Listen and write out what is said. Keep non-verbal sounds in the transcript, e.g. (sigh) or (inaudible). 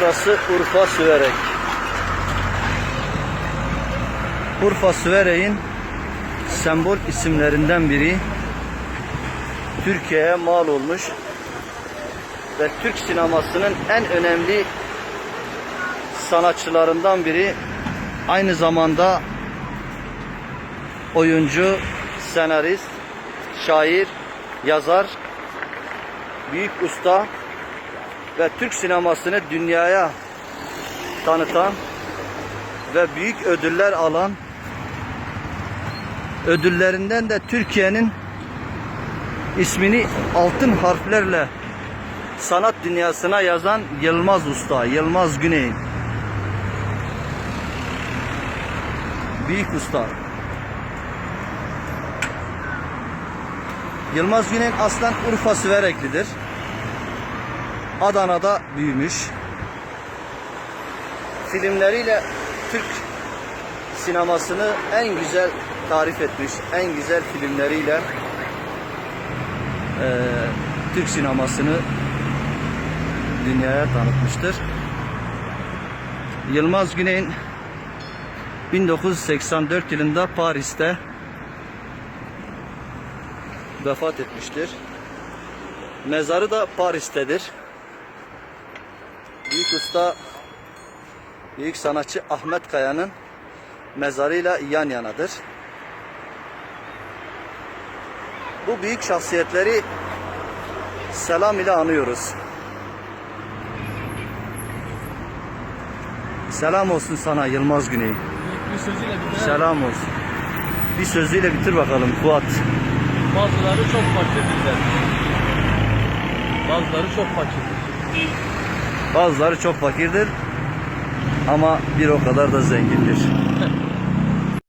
Burası Urfa Süverek. Urfa Süverek'in sembol isimlerinden biri. Türkiye'ye mal olmuş ve Türk sinemasının en önemli sanatçılarından biri. Aynı zamanda oyuncu, senarist, şair, yazar, büyük usta ve Türk sinemasını dünyaya tanıtan ve büyük ödüller alan ödüllerinden de Türkiye'nin ismini altın harflerle sanat dünyasına yazan Yılmaz Usta, Yılmaz Güney. Büyük usta. Yılmaz Güney aslen Urfa Süvereklidir. Adana'da büyümüş. Filmleriyle Türk sinemasını en güzel tarif etmiş. En güzel filmleriyle eee, Türk sinemasını dünyaya tanıtmıştır. Yılmaz Güney'in 1984 yılında Paris'te vefat etmiştir. Mezarı da Paris'tedir. Büyük usta, büyük sanatçı Ahmet Kaya'nın mezarıyla yan yanadır. Bu büyük şahsiyetleri selam ile anıyoruz. Selam olsun sana Yılmaz Güney. Selam olsun. Bir sözüyle bitir bakalım Fuat. Bazıları çok fakirdirler. Bazıları çok fakirdir. Bazıları çok fakirdir ama bir o kadar da zengindir. (laughs)